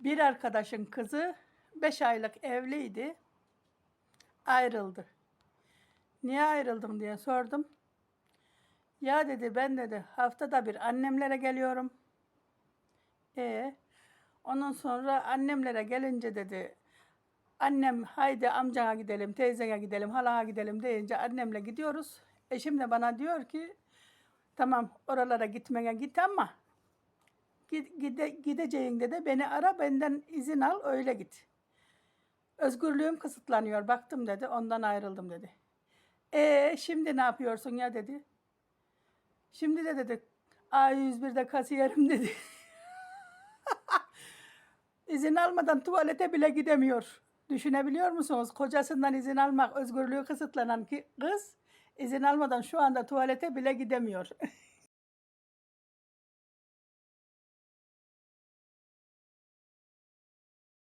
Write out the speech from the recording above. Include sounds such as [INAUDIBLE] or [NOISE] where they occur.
Bir arkadaşın kızı 5 aylık evliydi. Ayrıldı. Niye ayrıldım diye sordum. Ya dedi ben dedi haftada bir annemlere geliyorum. E ondan sonra annemlere gelince dedi annem haydi amcana gidelim, teyzene gidelim, halana gidelim deyince annemle gidiyoruz. Eşim de bana diyor ki tamam oralara gitmene git ama gide, gideceğinde de beni ara benden izin al öyle git. Özgürlüğüm kısıtlanıyor baktım dedi ondan ayrıldım dedi. E şimdi ne yapıyorsun ya dedi. Şimdi de dedi A101'de kasiyerim [LAUGHS] dedi. İzin almadan tuvalete bile gidemiyor. Düşünebiliyor musunuz? Kocasından izin almak, özgürlüğü kısıtlanan ki kız izin almadan şu anda tuvalete bile gidemiyor. [LAUGHS]